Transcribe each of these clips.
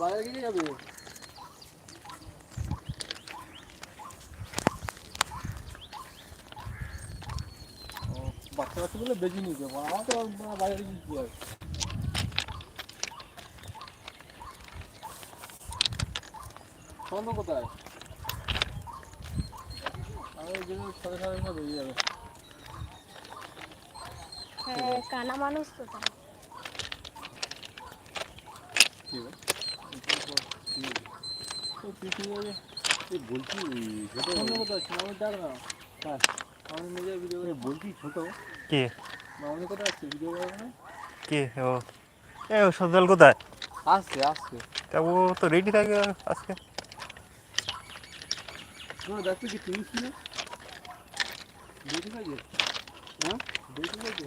বাজারে গিয়ে যাবে। ও, বাচ্চা বাচ্চাগুলো বেশি নিয়ে যাব। আমার তো বাজারে গিয়ে কি হবে। সন্ধ্যা কোথায়? আমি ওই সাড়ে সাড়ে নটা বেরিয়ে যাবে। হ্যাঁ কানা মানুষ তো তাই? তো পিছু যাবে এ বলছি ছোট সন্ধ্যা কোথায় আছে মামনি ডাক না হ্যাঁ মামনি নিয়ে যাবে ভিডিও এ বলছি ছোট। কে? মামনি কোথায় আসছে ভিডিও কে? ও। এ ও সজল কোথায়? আসছে আসছে। তা ও তো রেডি থাকে আজকে। দেখছ কি তুমি ছিল দেখতে পাইছে হ্যাঁ? দেখতে পাইছে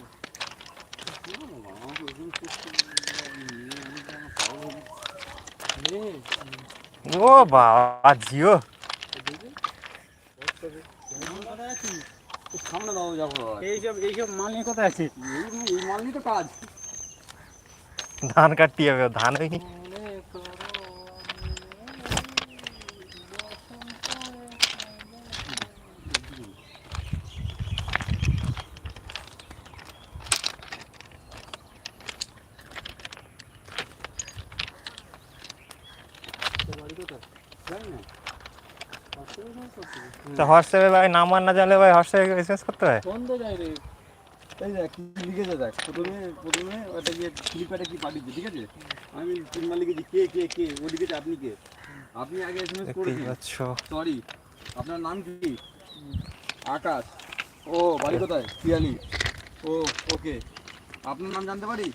মেয়ে ও বাবা জিও সামনে দাও যাব এইসব এইসব মাল নিয়ে কোথায় আছে এই এই মাল নিয়ে তো কাজ ধান কাটতে হবে ধান হয়নি। তা হোয়াটসঅ্যাপে ভাই নাম্বার না জানলে ভাই হোয়াটসঅ্যাপে এসএমএস করতে হয়? বন্ধ যায় রে। এই দেখ কি লিখেছে দেখ প্রথমে প্রথমে ওটা গিয়ে ফ্লিপকার্টে কি পাঠিয়েছে ঠিক আছে? আমি তিনবার লিখেছি কে কে কে? ও লিখেছে আপনি কে? আপনি আগে এসএমএস করেছেন পাচ্ছ। সরি আপনার নাম কি? আকাশ। ও বাড়ি কোথায়? পিয়ালি। ও ওকে। আপনার নাম জানতে পারি?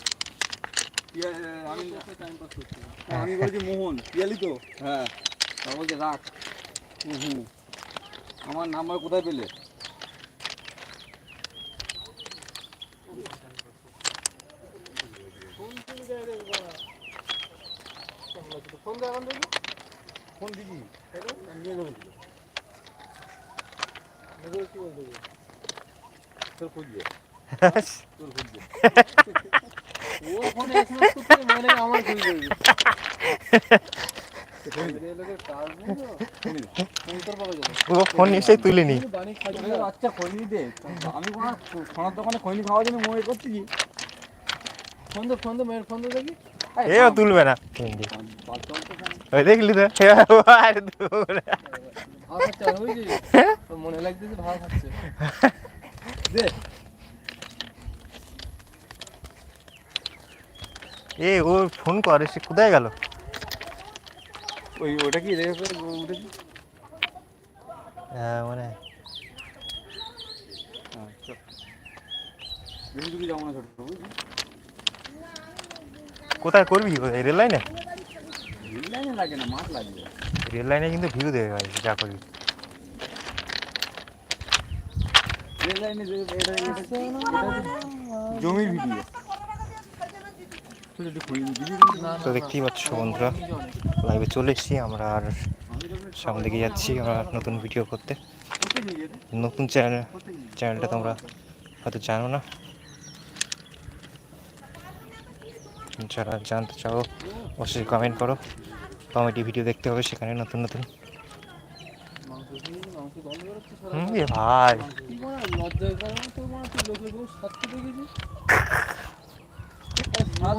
আমি টাইম পাস করছি আমি বলছি মোহন। পিয়ালি তো? হ্যাঁ। বলছে রাখ। হুম হুম। আমার নাম্বার কোথায় পেলে ফোন চলে যায় ফোন দে এখন দেখি ফোন দিদি নিয়ে নেব নেব কি বলতে তোর খুঁজবে তোর ও ফোনে মানে আমার ভুল ফোন আমি সোনার দোকানে খাওয়ার জন্য করছি ফোন দে ফোন মেয়ের ফোন এও তুলবে না। দেখলি তো। মনে লাগতেছে দে এ, ও ফোন করে, সে কোথায় গেল? ওই ওটা কি রেখে করে উঠেছি হ্যাঁ মানে আচ্ছা কোথায় করবি কোথায় রেল লাইনে রেল লাইনে লাগে না মাঠ লাগবে রেল লাইনে কিন্তু ভিউ দেবে ভাই যা করবি রেল লাইনে জমির ভিডিও তুই একটু খৈনি দিবি তো দেখতেই পাচ্ছ বন্ধুরা লাইভে চলে এসেছি আমরা আর সামনে দিকে যাচ্ছি আমরা নতুন ভিডিও করতে। নতুন চ্যানেল চ্যানেলটা তোমরা হয়তো জানো না। যারা জানতে চাও, অবশ্যই কমেন্ট করো। কমেডি ভিডিও দেখতে হবে সেখানে নতুন নতুন। হুম, এ ভাই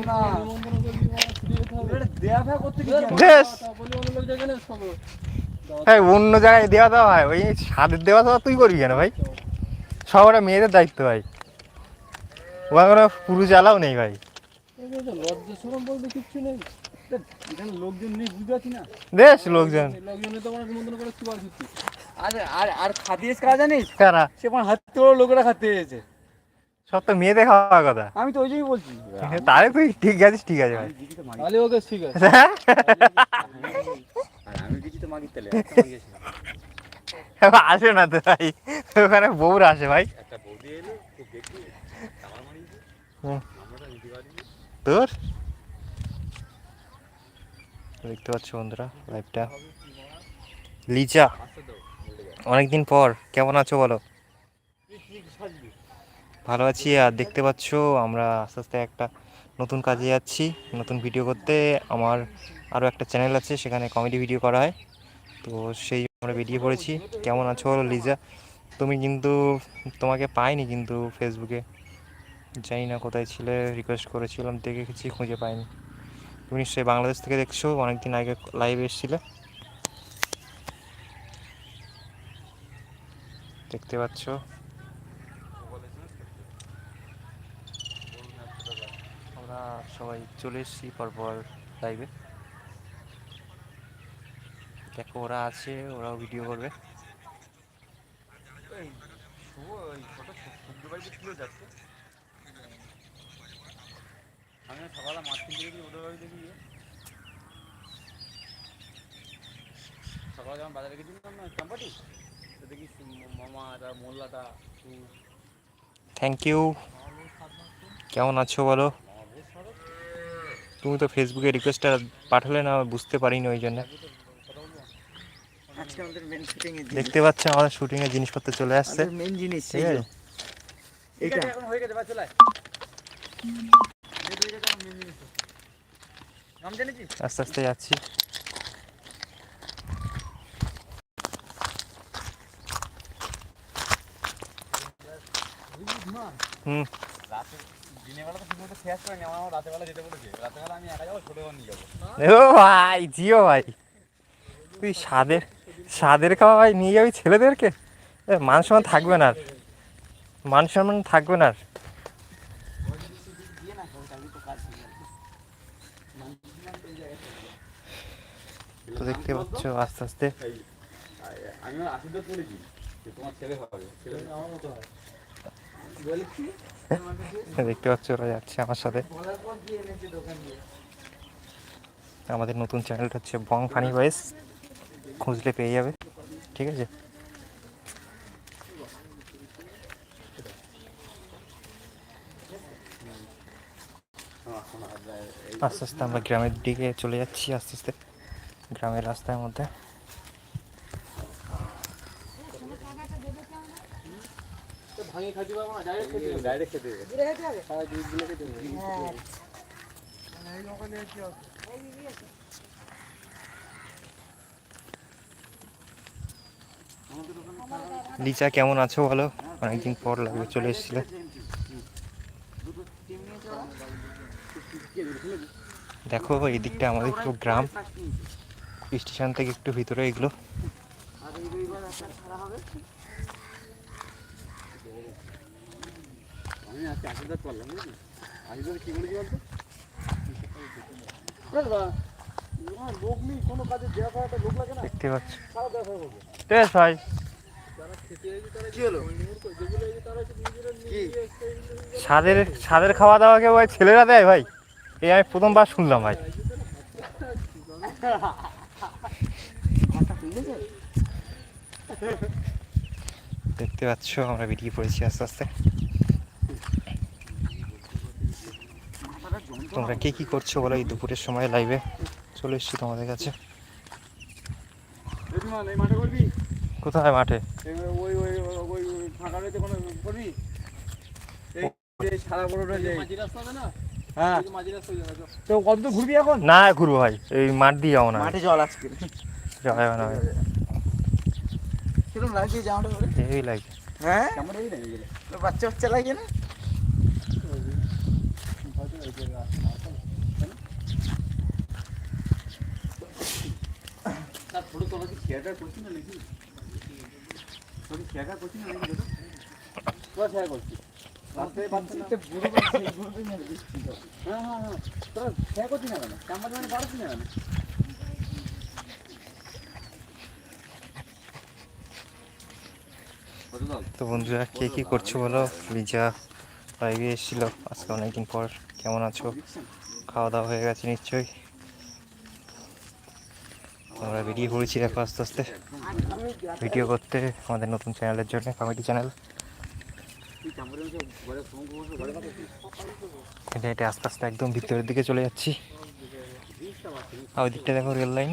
অন্য জায়গায় হ্যাঁ অন্য জায়গায় দেওয়া দেওয়া হয় ওই স্বাদের দেওয়া দেওয়া তুই করবি কেন ভাই? সব ওরা মেয়েদের দায়িত্ব ভাই। ওরা কোনো পুরুষ আলাও নেই ভাই। লজ্জা সরম বলতে কিচ্ছু নেই লোকজন। নেই বুঝতে পারছি না বেশ লোকজন লোকজনে তো আমার নিমন্ত্রণ করে কি আর আর আর খাতে এসে কারা জানিস? কারা? সে আমার হাত লোকেরা খাতে এসেছে সব তো মেয়েদের খাওয়ার কথা। আমি তো ওই জন্যই বলছি। তাহলে তুই ঠিক আছিস ঠিক আছে ভাই। তাহলে ওকে ঠিক আছে। আমি দিদি তো মাগি তাহলে আসে না তো ভাই। ওখানে বউরা আসে ভাই। একটা বৌদি এলো খুব দেখি তোর? দেখতে পাচ্ছ বন্ধুরা লাইভটা লিচা অনেকদিন পর কেমন আছো বলো? ভালো আছি আর দেখতে পাচ্ছ, আমরা আস্তে আস্তে একটা নতুন কাজে যাচ্ছি, নতুন ভিডিও করতে। আমার আরও একটা চ্যানেল আছে, সেখানে কমেডি ভিডিও করা হয়। তো সেই আমরা বেরিয়ে পড়েছি কেমন আছো লিজা? তুমি কিন্তু, তোমাকে পাইনি কিন্তু ফেসবুকে জানি না কোথায় ছিলে রিকোয়েস্ট করেছিলাম, দেখেছি, খুঁজে পাইনি। তুমি নিশ্চয়ই বাংলাদেশ থেকে দেখছ, অনেকদিন আগে লাইভে এসেছিলে। দেখতে পাচ্ছ আমরা সবাই চলে এসেছি পরপর লাইভে দেখো ওরা আছে ওরাও ভিডিও করবে। আমি সকালে মাছ কিনতে গেছি ওদের বাড়িতে গিয়ে। সকালে যখন বাজারে গেছিলাম না চাম্পাটি তো দেখি সু- মামা মোল্লাটা থ্যাংক ইউ কেমন আছো বলো? তুমি তো ফেসবুকে রিকোয়েস্টটা পাঠালে না বুঝতে পারিনি ওই জন্য। আমাদের শুটিং এর দেখতে পাচ্ছ আমাদের শুটিংয়ের জিনিসপত্র চলে আসছে। মেন জিনিস ঠিক আছে? এটা। এখন হয়ে গেছে বা চলে আস্তে আস্তে যাচ্ছি। হুম। বেলা বেলা বেলা ভাই জিও ভাই। তুই খাওয়া ভাই নিয়ে যাবি ছেলেদেরকে? মান সম্মান থাকবে না আর। মান সম্মান থাকবে না আর। তো দেখতে পাচ্ছ আস্তে আস্তে। আমি আশীর্বাদ করেছি তোমার ছেলে হবে। ছেলে আমার মতো হয় দেখতে পাচ্ছ ওরা যাচ্ছে আমার সাথে। আমাদের নতুন চ্যানেলটা হচ্ছে বং ফানি ভয়েস খুঁজলে পেয়ে যাবে, ঠিক আছে? আস্তে আস্তে আমরা গ্রামের দিকে চলে যাচ্ছি, আস্তে আস্তে। গ্রামের রাস্তার মধ্যে। ভাঙে খাইতে পারব না ডাইরেক্ট খেতে হবে। ডাইরেক্ট খেতে হবে। সারা জিনিসগুলো খেতে হবে। লিচা কেমন আছো? বলো অনেকদিন পর লাগবে চলে এসেছিলে। দেখো এই দিকটা আমাদের একটু গ্রাম। স্টেশন থেকে একটু ভিতরে এগুলো। আমি আজকে আশীর্বাদ করলাম বুঝলি? আশীর্বাদ কি বলেছি বলতো? লোক নেই কোনো কাজে দেওয়া করা লোক লাগে না। দেখতে পাচ্ছ। সারা দেওয়া করব বেশ ভাই। স্বাদের স্বাদের খাওয়া দাওয়াকে ভাই ছেলেরা দেয় ভাই? এই আমি প্রথমবার শুনলাম ভাই। দেখতে পাচ্ছ আমরা বেরিয়ে পড়েছি আস্তে আস্তে। তোমরা কে কি করছ বলো এই দুপুরের সময় লাইভে চলে এসছি তোমাদের কাছে। রেডিমান এই মাঠে করবি? কোথায় মাঠে? না? হ্যাঁ। হয়ে ঘুরবি এখন? না ঘুরবো ভাই। এই মাঠ দিয়ে যাব না। মাঠে জল আজকে। যাওয়া যাবে না ভাই। কীরকম জামাটা পরে? এই লাগে হ্যাঁ? কেমন বাচ্চা বাচ্চা লাগে না? হ্যাঁ হ্যাঁ হ্যাঁ। তো বন্ধুরা, কে কি করছ বলো? লিজা লাইভে এসেছিল। আজকে অনেকদিন পর। কেমন আছো? খাওয়া দাওয়া হয়ে গেছে নিশ্চয়ই। আমরা বেরিয়ে পড়েছি দেখো আস্তে আস্তে। ভিডিও করতে আমাদের নতুন চ্যানেলের জন্য কমেডি চ্যানেল এটা হেঁটে আস্তে আস্তে একদম ভিতরের দিকে চলে যাচ্ছি। আর ওই দিকটা দেখো রেল লাইন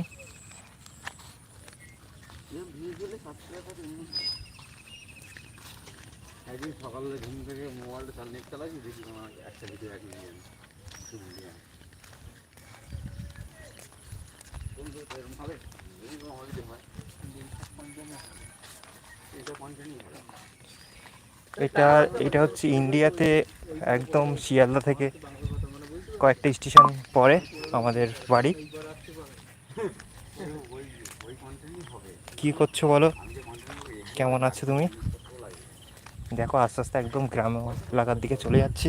সকালে ঘুম থেকে মোবাইলটা চাল নেট চালাচ্ছি দেখি একটা ভিডিও এক মিলিয়ন এটা এটা হচ্ছে ইন্ডিয়াতে একদম শিয়ালদা থেকে কয়েকটা স্টেশন পরে আমাদের বাড়ি। কি করছ বলো? কেমন আছো তুমি? দেখো, আস্তে আস্তে একদম গ্রাম এলাকার দিকে চলে যাচ্ছি।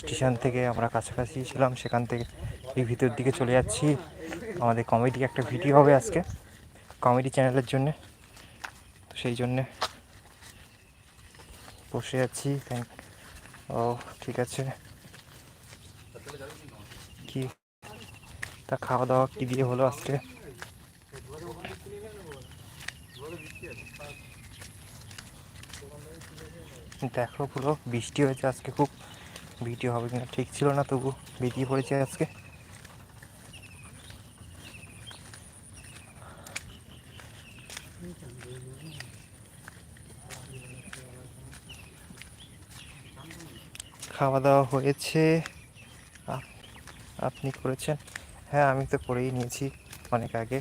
স্টেশন থেকে আমরা কাছাকাছি ছিলাম, সেখান থেকে এই ভিতর দিকে চলে যাচ্ছি। আমাদের কমেডি একটা ভিডিও হবে আজকে কমেডি চ্যানেলের জন্যে। তো সেই জন্যে বসে আছি। থ্যাংক ও, ঠিক আছে। কি? তা খাওয়া দাওয়া কী দিয়ে হলো আজকে? দেখো পুরো, বৃষ্টি হয়েছে আজকে খুব। ভিডিও হবে কিনা ঠিক ছিল না, তবু বেরিয়ে পড়েছে আজকে। খাওয়া দাওয়া হয়েছে আপনি করেছেন। হ্যাঁ আমি তো করেই নিয়েছি অনেক আগে।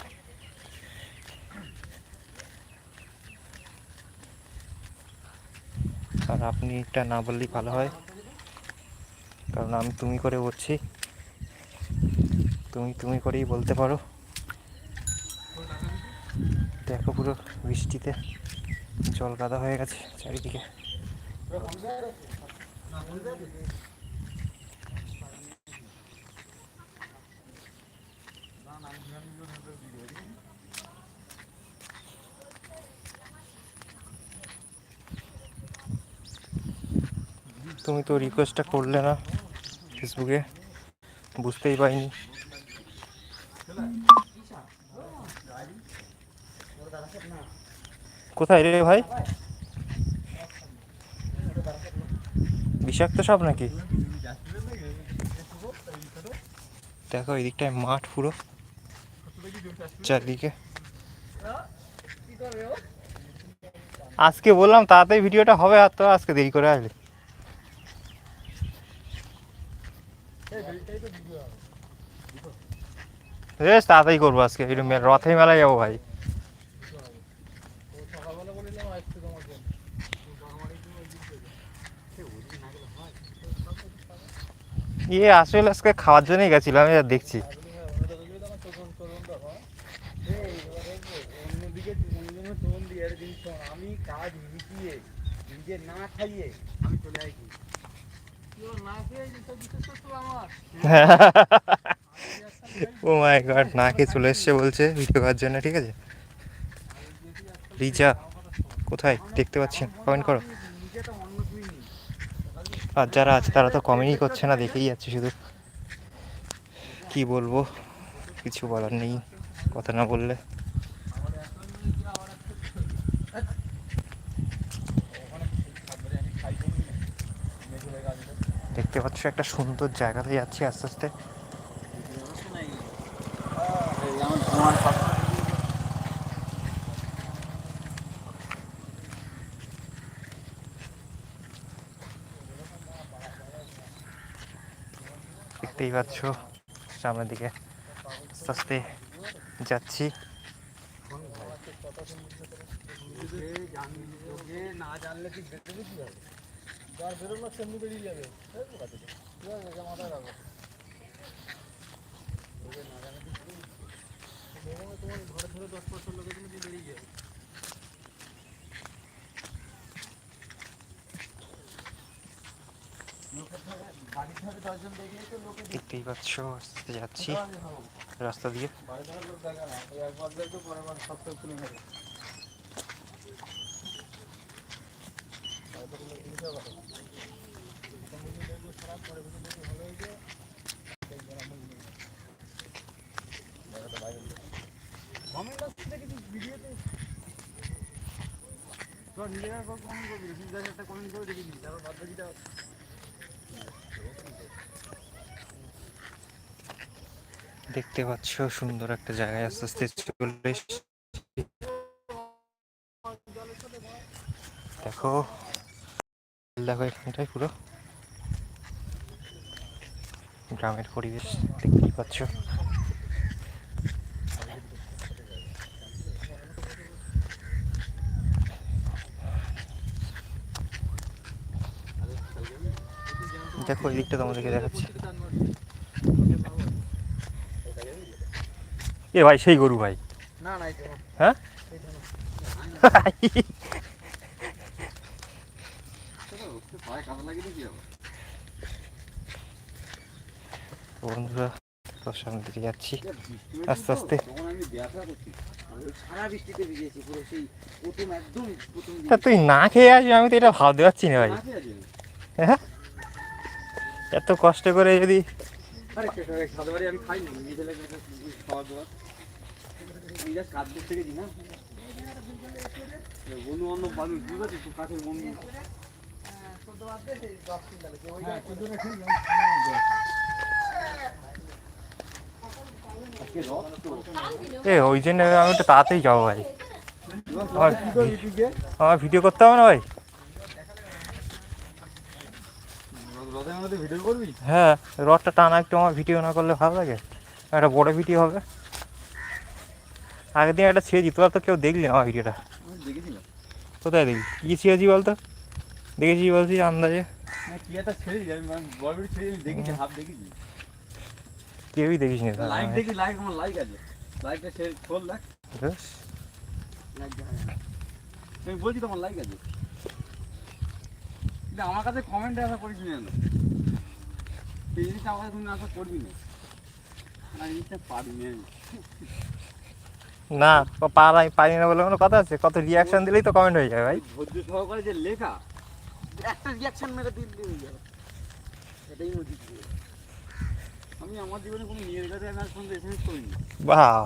আর আপনি এটা না বললেই ভালো হয়। কারণ আমি তুমি করে বলছি। তুমি তুমি করেই বলতে পারো। দেখো পুরো বৃষ্টিতে জল গাদা হয়ে গেছে চারিদিকে। তুমি তো রিকোয়েস্টটা করলে না ফেসবুকে বুঝতেই পারিনি। কোথায় রে ভাই? বিষাক্ত সব নাকি? দেখো এই দিকটায় মাঠ পুরো। চারদিকে। আজকে বললাম তাড়াতাড়ি ভিডিওটা হবে, আর তো আজকে দেরি করে আসলে তাড়াতাড়ি করব আজকে রথে মেলায় যাব ভাই। ইয়ে আসলে আজকে খাওয়ার জন্যই গেছিলাম, আমি দেখছি। আমি ও মাই গড না খেয়ে চলে এসছে বলছে, ভিডিও করার জন্য, ঠিক আছে? রিজা, কোথায়? দেখতে পাচ্ছেন কমেন্ট করো। আর যারা আছে তারা তো কমেন্টই করছে না, দেখেই যাচ্ছে শুধু। কি বলব? কিছু বলার নেই, কথা না বললে। দেখতে পাচ্ছ একটা সুন্দর জায়গাতে যাচ্ছি আস্তে আস্তে। দেখতেই পাচ্ছ। সামনের দিকে আস্তে আস্তে যাচ্ছি। তোকে না জানলে তুই বেরোবি কি হবে দেখতেই পাচ্ছ আস্তে যাচ্ছি। রাস্তা দিয়ে। নিজেরা কমেন্ট করবি? একটা কমেন্ট করে দেখে দিবি। তারপর বাদ বাকিটা দেখতে পাচ্ছ, সুন্দর একটা জায়গায় আস্তে আস্তে চলে দেখো দেখো এখানটাই পুরো। গ্রামের পরিবেশ দেখতেই পাচ্ছ। দেখো এই দিকটা তোমাদেরকে দেখাচ্ছি। এ ভাই সেই গরু ভাই। হ্যাঁ? বন্ধুরা তোর সামনে দিকে যাচ্ছি। আস্তে আস্তে। তা তুই না খেয়ে আসবি আমি তো এটা ভাবতে পারছি না ভাই। হ্যাঁ? এত কষ্ট করে যদি বন্ধু বান্ধব মানুষ বুঝতে পারছিস তো কাছের বন্ধু আজকে রথ তো এ ওই জন্য আমি একটু তাড়াতাড়ি যাব ভাই? আমার ভিডিও করতে হবে না ভাই? হ্যাঁ রথটা টানা একটু আমার ভিডিও না করলে ভালো লাগে। একটা বড় ভিডিও হবে। আগের দিন একটা ছেড়েছি তোরা তো কেউ দেখলি না ভিডিওটা। দেখেছিলাম কোথায় দেখলি? কী ছেড়েছি বলতো? দেখেছি বলছি আন্দাজে? কেউই দেখিস নি। আমি বলছি তোমার লাইক আছে। আমার কাছে কমেন্টে আশা করিস না এই জিনিসটা আমার কাছে তুমি আশা করবি না। এই জিনিসটা পারবি না। না পারাই পারি না বলে কোনো কথা আছে? কত রিয়াকশন দিলেই তো কমেন্ট হয়ে যায় ভাই। ধৈর্য সহকারে যে লেখা একটা রিয়াকশন মেরে দিল দিয়ে হয়ে যাবে এটাই মজি আমি আমার জীবনে কোনো মেয়ের কাছে আমি আর কোনো এসএমএস করিনি। বাহ।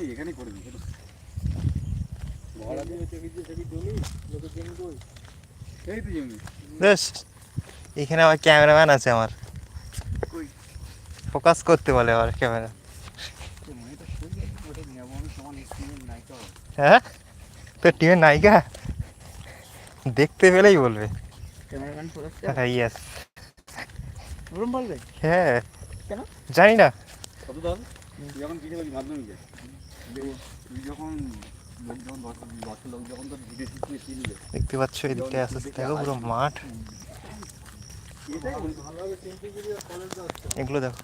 এই এখানেই করবি সেটা এই তো জমি। বেশ। এখানে আমার ক্যামেরাম্যান আছে আমার। ফোকাস করতে বলে আমার ক্যামেরা। হব। হ্যাঁ? তোর টিমের নায়িকা? দেখতে পেলেই বলবে। ক্যামেরাম্যান হ্যাঁ ইয়েস বলবে? হ্যাঁ। জানি না। যখন কিছু মাধ্যমিকে যখন দেখতে পাচ্ছ এদিকটা আস্তে আস্তে দেখো পুরো মাঠ। এগুলো দেখো।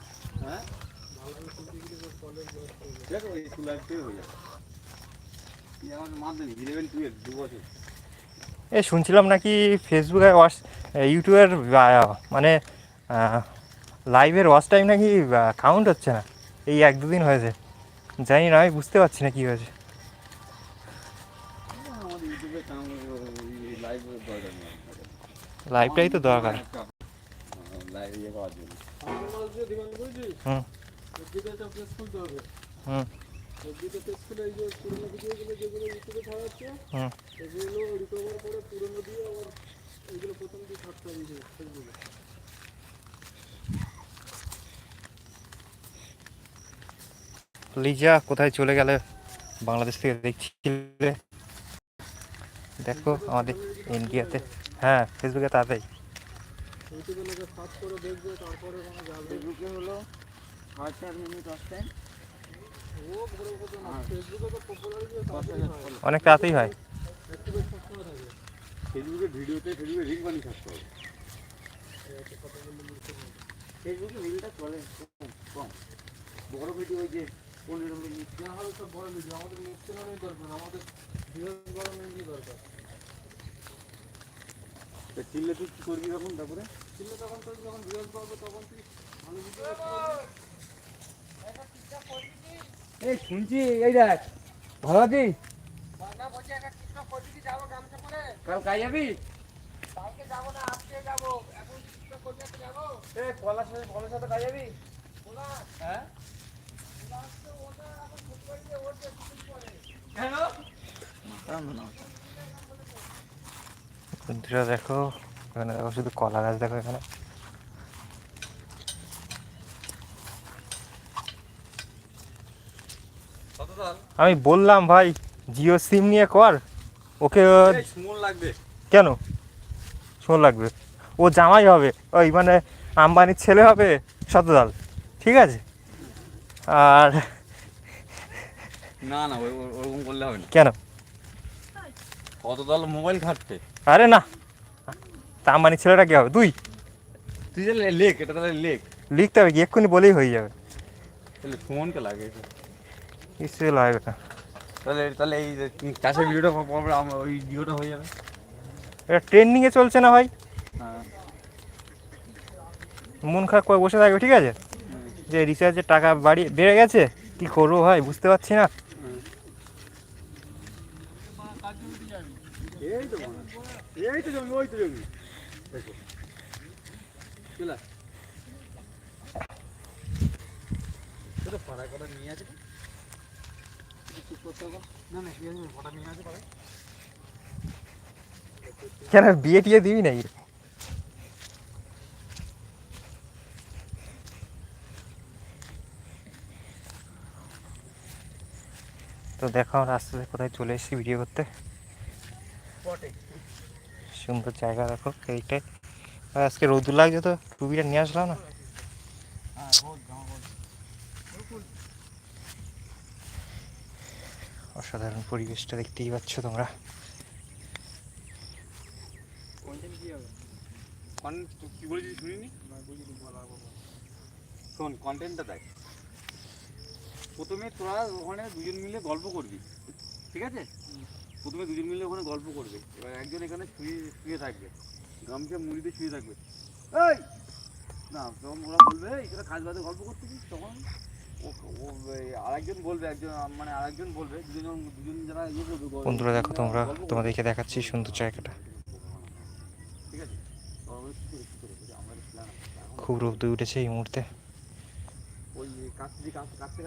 এ শুনছিলাম নাকি ফেসবুকে ওয়াচ ইউটিউবের মানে লাইভের ওয়াচ টাইম নাকি কাউন্ট হচ্ছে না। এই এক দুদিন হয়েছে। জানি না আমি বুঝতে পারছি না কী হয়েছে। লাইভটাই তো দরকার। ইয়ে জন্য। হুম। হুম। লিজা কোথায় চলে গেলে বাংলাদেশ থেকে দেখছিলে? দেখো আমাদের ইন্ডিয়াতে হ্যাঁ ফেসবুকে তাড়াতাড়ি ইউটিউবে লোকে সার্চ করে দেখবে তারপরে মানে যাবে ফেসবুকে হলো ছয় চার মিনিট দশ ও বড় কথা না ফেসবুকে তো পপুলারিটি হয়। অনেক তাড়াতাড়ি হয়। ফেসবুকে ভিডিওতে ফেসবুকে রিল বানিয়ে থাকতে হবে। ফেসবুকে রিলটা চলে। কম। বড় ভিডিও ওই যে পনেরো মিনিট যা হবে সব বড় ভিডিও আমাদের মুখ চেনানোই দরকার আমাদের ভিউজ বাড়ানোই দরকার। তা চিনলে তুই কি করবি তখন তারপরে? কিন্তু তখন তুই যখন পাবো তখন তুই এই শুনছি এই দেখ ভালো আছিস? কাল কাজ যাবি? এ, পলাশ সাথে পলাশের সাথে কাজ যাবি? হ্যাঁ? বন্ধুরা দেখো এখানে দেখো শুধু কলা গাছ দেখো এখানে। আমি বললাম ভাই জিও সিম নিয়ে কর ওকে লাগবে। কেন? শোন লাগবে। ও জামাই হবে ওই মানে আম্বানির ছেলে হবে শতদাল ঠিক আছে? আর না না ওরকম করলে হবে না। কেন? তাহলে মোবাইল ঘাটতে? আরে না তা মানে ছেলেটা কি হবে? তুই তুই যে লেখ এটা তাহলে লেখ। লিখতে হবে কি? এক্ষুনি বলেই হয়ে যাবে। তাহলে সুমনকে লাগে। কিছু লাগবে না তাহলে তাহলে এই চাষের ভিডিওটা পরে আমার ওই ভিডিওটা হয়ে যাবে। এটা ট্রেন্ডিংয়ে চলছে না ভাই? হ্যাঁ। মন খারাপ করে বসে থাকবে ঠিক আছে? যে রিচার্জের টাকা বাড়ি বেড়ে গেছে কি করব ভাই? বুঝতে পারছি না। এই তো এই তো জমি ওই তো জমি দেখো চলে আয়। তোরা পাড়া কটা নিয়ে আছে তো? একটু চুপ করতে হবে। না না ঠিক আছে কটা নিয়ে আছে কেন বিয়ে টিয়ে দিবি নাকি? তো দেখো আমরা আস্তে আস্তে কোথায় চলে এসেছি ভিডিও করতে। সুন্দর জায়গা দেখো এইটাই। আজকে রোদুর লাগছে তো টুপিটা নিয়ে আসলাম না। অসাধারণ পরিবেশটা দেখতেই পাচ্ছ তোমরা। কন্টেন্ট কি হবে কন্টেন্ট কি বলেছিস শুনিনি শোন কন্টেন্টটা দেখ। প্রথমে তোরা ওখানে দুজন মিলে গল্প করবি ঠিক আছে? প্রথমে দুজন মিলে ওখানে গল্প করবে। এবার একজন এখানে শুয়ে শুয়ে থাকবে। গামছা মুড়িতে শুয়ে থাকবে। এই! না তখন ওরা বলবে তোরা কাজ বাদে গল্প করতেছিস তখন? ও ও আরেকজন বলবে একজন মানে আরেকজন বলবে দুজন দুজন যারা ইয়ে করবে বন্ধুরা দেখো তোমরা তোমাদেরকে দেখাচ্ছি সুন্দর জায়গাটা। ঠিক আছে? কি কি এটা খুব রোদ উঠেছে এই মুহূর্তে।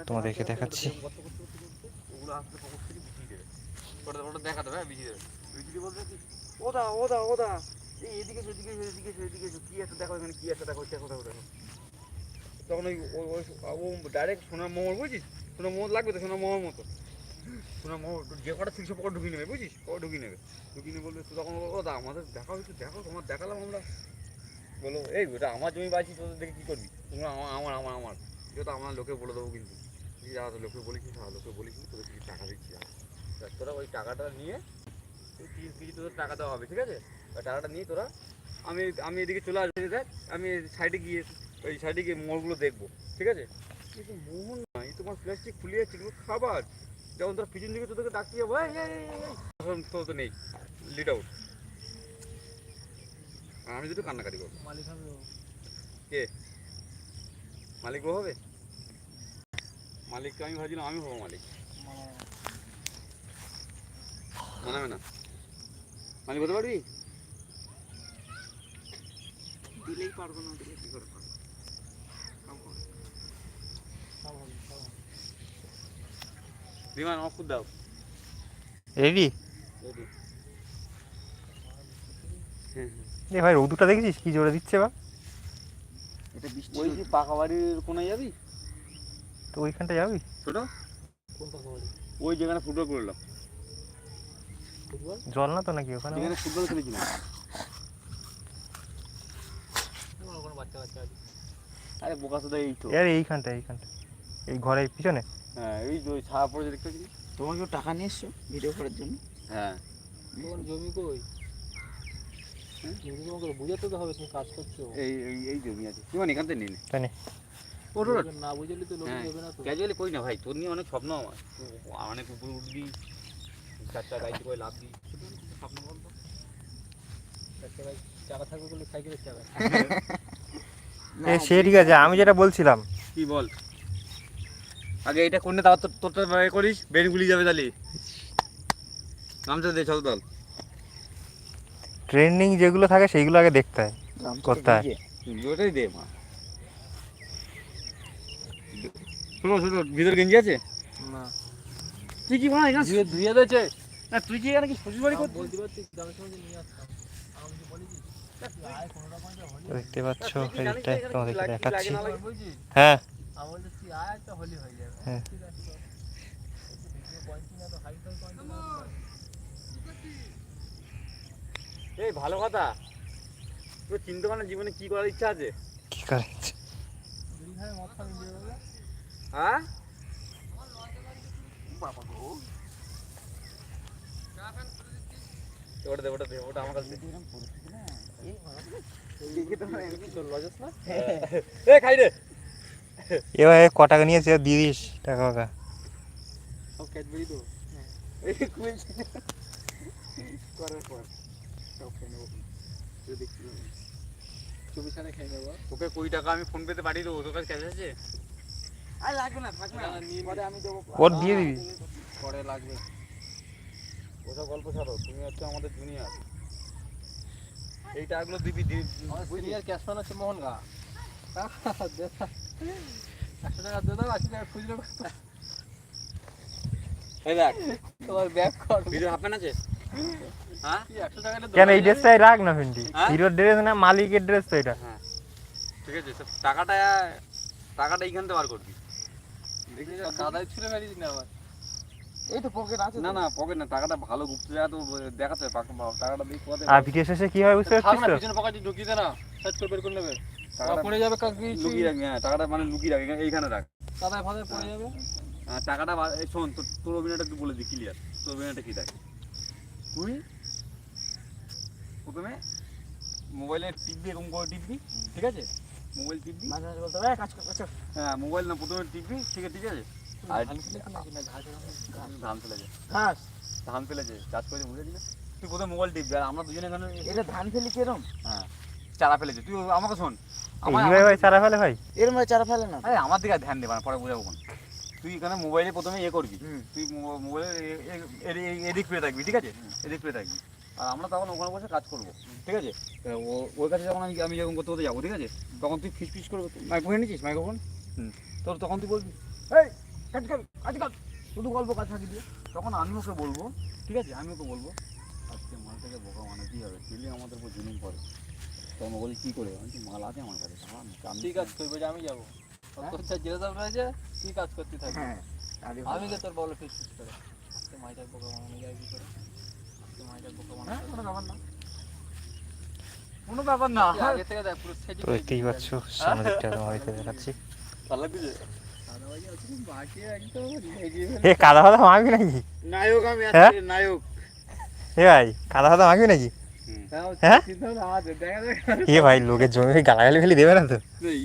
তোমাদেরকে দেখাচ্ছি। করতে করতে করতে ওটা ওটা দেখা দেবে হ্যাঁ দেবে। কি? ওদা ওদা ওদা। এই এদিকে এসো, এদিকে এদিকে এসো, আছে? দেখো এখানে কি আছে? দেখো দেখো দেখো দেখো। তখন ওই ওই- ও ডাইরেক্ট সোনার মোহর বুঝিস সোনার মোহর লাগবে তো সোনার মোহর মতো। সোনার মোহর যে কটা ছিল সব ঢুকিয়ে নেবে বুঝিস কটা ঢুকিয়ে নেবে। ঢুকিয়ে নিয়ে বলবে তখন বলব, দা আমাদের দেখাও একটু দেখো তোমার দেখালাম আমরা। বলো এই ওটা আমার জমি পাইছি তোদের দেখে কী করবি? তোমরা আমার আমার আমার আমার। এটা তো আমার লোকে বলে দেবো কিন্তু। যা তো লোকে বলেছি হ্যাঁ লোকে বলিস তোদের কিছু টাকা দিচ্ছি। তোরা ওই টাকাটা নিয়ে কিছু তোদের টাকা দেওয়া হবে ঠিক আছে? টাকাটা নিয়ে তোরা আমি আমি এদিকে চলে আসবি দেখ আমি সাইডে গিয়ে ওই সাইডে গিয়ে মোড়গুলো দেখব ঠিক আছে? কিন্তু মোহন না এই তোমার প্লাস্টিক ফুলিয়ে যাচ্ছে এগুলো খাবার। যখন তোর পিছন দিকে তোদেরকে ডাকতে যাব তখন তো তো নেই লিড আউট আমি দুটো কান্নাকাটি করব। মালিক হবে কে? মালিক ও হবে? মালিককে আমি ভাবছিলাম আমি হব মালিক। মানাবে না। মালিক হতে পারবি? দিলেই পারব না দিলে কি করে পারব? বিমান দাও। রেডি এ ভাই রোদুটা দেখেছিস? কি জোরে দিচ্ছে বা? এটা বৃষ্টি ওই যে পাকা বাড়ির কোনায় যাবি? তো ওইখানটা যাবি? ছোট? কোন পাখা বাড়ি? ওই যেখানে ফুটবল করলাম জল না তো নাকি ওখানে? যেখানে ফুটবল খেলেছিলাম আমার কোনো বাচ্চা কাচ্চা আছে। আরে বোকা সুদা এই তো। আরে এইখানটা এইখানটা এই ঘরের পিছনে? হ্যাঁ এই যে ওই ছায়া পড়ে দেখতে পাচ্ছিস? তোমার কেউ টাকা নিয়ে এসছো ভিডিও করার জন্য? হ্যাঁ। তোমার জমি কই? হ্যাঁ? জমি তোমাকে বুঝাতে তো হবে তুমি কাজ করছ। এই এই এই জমি আছে। কি মানে এখান থেকে নিয়ে নে। তাই বুঝলি তো লোক হ্যাঁ। না তো। ক্যাজুয়ালি কই না ভাই? তোর নিয়ে অনেক স্বপ্ন আমার। অনেক উপরে উঠবি চারটা গাড়িতে করে লাভ দিই স্বপ্ন বলতো গাড়ি চাকা থাকবে বলে সাইকেলের চাকা সে ঠিক আছে আমি যেটা বলছিলাম। কি বল? আগে এটা কোনটা তারপর তোর তোরটা বাইরে করিস বেন গুলি যাবে তাহলে। গামছা দে চল দল। ট্রেন্ডিং যেগুলো থাকে সেইগুলো আগে দেখতে হয়। করতে হয়। ওটাই দে মা। শোনো শোনো ভিতর গেঞ্জি আছে? না। তুই কি ভাই না ধুয়ে ধুয়ে দিয়েছে। না তুই কি এখানে কি শ্বশুর বাড়ি করছিস? বলতে পারছি দামের নিয়ে আসতাম আমি কিছু বলি কি আয় কোনো রকম যা হলি দেখতে পাচ্ছ কি এইটাই তোমাদেরকে দেখাচ্ছি। হ্যাঁ হয়ে। হ্যাঁ। এই ভালো কথা। তোর চিন্তা ভাবনা জীবনে কি করার ইচ্ছা আছে? কি করে দুই ভাই মদ খাবি দিয়ে দেবে হ্যাঁ? বাবা গো ওটা দে ওটা দে ওটা আমার কাছে এবার ক টাকা নিয়েছে দিয়ে দিস টাকা ফাকা সব ক্যাডবেরি তো? এই পর খেয়ে নেব। যদি দেখছিলাম খেয়ে নেব। তোকে কুড়ি টাকা আমি ফোন পেতে পাঠিয়ে দেবো তোর কাছে ক্যাশ আছে? আর লাগবে না থাকবে না। পরে আমি দেবো। ওর দিয়ে দিবি। পরে লাগবে। ওসব গল্প ছাড়ো তুমি হচ্ছে আমাদের জুনিয়র এই টাকাগুলো দিবি সিনিয়র ক্যাশ হচ্ছে মোহন গা একশো টাকা দিয়ে দাও আশি টাকা খুচরো। তোমার ব্যাগ কর। ভিডিও হাফ আছে? হ্যাঁ? কেন এই ড্রেসটাই রাখ না হ্যাঁ? হিরোর ড্রেস না মালিকের ড্রেস তো এটা। ঠিক আছে টাকাটা টাকাটা এইখান থেকে বার করবি। কাদায় ছুঁড়ে মেরিস না আবার। এই তো পকেট আছে না না পকেট না টাকাটা ভালো গুপ্ত জায়গা তো দেখাতে হবে পাকা- পাকা- টাকাটা দিয়ে কোথায় আর ভিডিও শেষে কি হয় বুঝতে পারছিস তো? পিছনে পকেটে ঢুকিয়ে দে না সার্চ করে বের করে নেবে। টাকাটা পড়ে যাবে লুকিয়ে রাখ হ্যাঁ টাকাটা মানে লুকিয়ে রাখ এইখানে রাখ। পড়ে যাবে? আর টাকাটা এই শোন তোর তোর অভিনয়টা একটু বলে দিই ক্লিয়ার তোর অভিনয়টা কি দেখ? তুই প্রথমে মোবাইলে টিপবি এরকম করে টিপবি ঠিক আছে? মোবাইল টিপবি। মাঝে মাঝে বলতে হবে কাজ কর। হ্যাঁ মোবাইল না প্রথমে টিপবি ঠিক আছে ঠিক আছে? আর ধান ফেলে কি ঘাস ধান ফেলে যায় ধান ফেলে যায় চাষ করে বুঝেছি না তুই প্রথমে মোবাইল টিপবি আর আমরা দুজনে এখানে এটা ধান ফেলি কিরম? হ্যাঁ চারা ফেলেছে। তুই আমাকে শোন। আমার ভাই ভাই সারা ফেলে ভাই? এর মধ্যে চারা ফেলে না? আরে আমার দিকে আর ধ্যান দেবা না পরে বোঝাবো কোন। তুই এখানে মোবাইলে প্রথমে ইয়ে করবি। হুম। তুই মোবাইলে এদিক ফিরে থাকবি ঠিক আছে? এদিক ফিরে থাকবি। আর আমরা তখন ওখানে বসে কাজ করব ঠিক আছে? ও- ওর কাছে যখন আমি আমি যখন করতে করতে যাব ঠিক আছে? তখন তুই ফিস ফিস করব। মাইক্রোফোন নিচ্ছিস মাইক্রোফোন? হুম। তোর তখন তুই বলবি এই কাজ কর শুধু গল্প কাজ ফাঁকি দিয়ে। তখন আমি ওকে বলব ঠিক আছে? আমি ওকে বলব আজকে মালটাকে বোকা মানে কি হবে? পেলে আমাদের উপর জুলুম করে। তখন ও বলি কী করে? আমি মাল আছে আমার কাছে? আমি- আমি- ঠিক আছে তুই বলছি আমি যাব। তোর যা রয়েছে তুই কাজ করতে থাকবি? হ্যাঁ আমি কে তোর বলো ফিস করে? আজকে মাইটার বোকা বানানো যায় কি করে? আজকে মাইটার বোকা বানানো কোনো ব্যাপার না। কোনো ব্যাপার না। তুই আগে থেকে দেখ পুরো সেটি তো দেখতেই পাচ্ছ সামনে তোমাদেরকে দেখাচ্ছি। ভালো লাগছে এ কাদা ফাদা মাখবি নাকি? নায়ক আমি হ্যাঁ? নায়ক। এ ভাই কাদা ফাদা মাখবি নাকি? হ্যাঁ হ্যাঁ? এ ভাই লোকের জমি গালাগালি ফেলি দেবে না তো।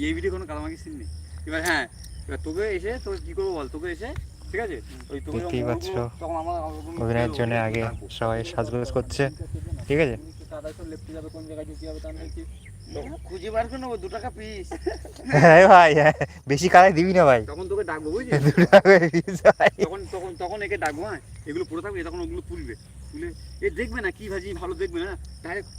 এই ভিডিও কোনো কালামাকি সিন নেই। এবার হ্যাঁ এবার তোকে এসে তোকে কি করব বল? তোকে এসে ঠিক আছে? ওই তোকে যখন দেখতেই পাচ্ছ, অভিনয়ের জন্য আগে সবাই সাজগোজ করছে ঠিক আছে? লেপটে যাবে কোন জায়গায় তার খুঁজে বার করে নেব দু টাকা পিস। হ্যাঁ ভাই হ্যাঁ বেশি কাদায় দিবি না ভাই। তখন তোকে ডাকবো বুঝলি? দু টাকা ভাই। তখন তখন তখন একে ডাকবো হ্যাঁ? এগুলো পড়ে থাকবে তখন ওগুলো তুলবে। তুলে এ দেখবে না কি ভাজি ভালো দেখবে না ডাইরেক্ট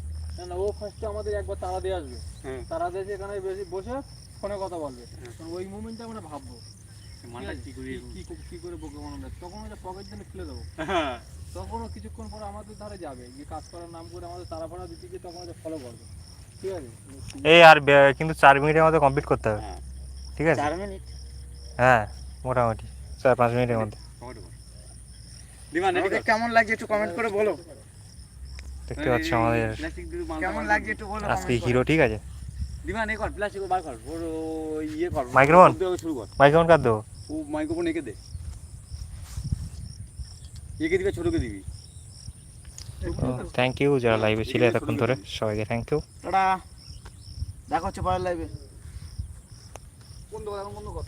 না ও ফার্স্টে আমাদের একবার তারা দিয়ে আসবে। হ্যাঁ। তারা দিয়ে এখানে বেশি বসে ফোনে কথা বলবে। হ্যাঁ। ওই মুমেন্টে আমরা ভাববো। কি করি বোকা যায় তখন পকেট জন্য ফেলে দেবো। হ্যাঁ। তখন কিছুক্ষণ পরে আমাদের ধারে যাবে গিয়ে কাজ করার নাম করে আমাদের তারা ভাড়া দিতে গিয়ে তখন ওটা ফলো করবে। এই আর কিন্তু চার মিনিটের মধ্যে কমপ্লিট করতে হবে। হ্যাঁ। ঠিক আছে? চার মিনিট? হ্যাঁ মোটামুটি। চার পাঁচ মিনিটের মধ্যে। কেমন লাগছে একটু কমেন্ট করে বলো। দেখতে পাচ্ছ আমাদের কেমন লাগছে একটু বলো আজকে হিরো ঠিক আছে? দিবান এ কর প্লাস্টিক বার কর ওর ইয়ে কর মাইক্রোফোন? শুরু কর। মাইক্রোফোন কার দেবো। ও মাইক্রোফোন এঁকে দে। এঁকে দিবে ছোটকে দিবি। থ্যাংক ইউ যারা লাইভে ছিল এতক্ষণ ধরে, সবাইকে থ্যাংক ইউ দেখা হচ্ছে পরের লাইভে কোন দোকান বন্ধ কর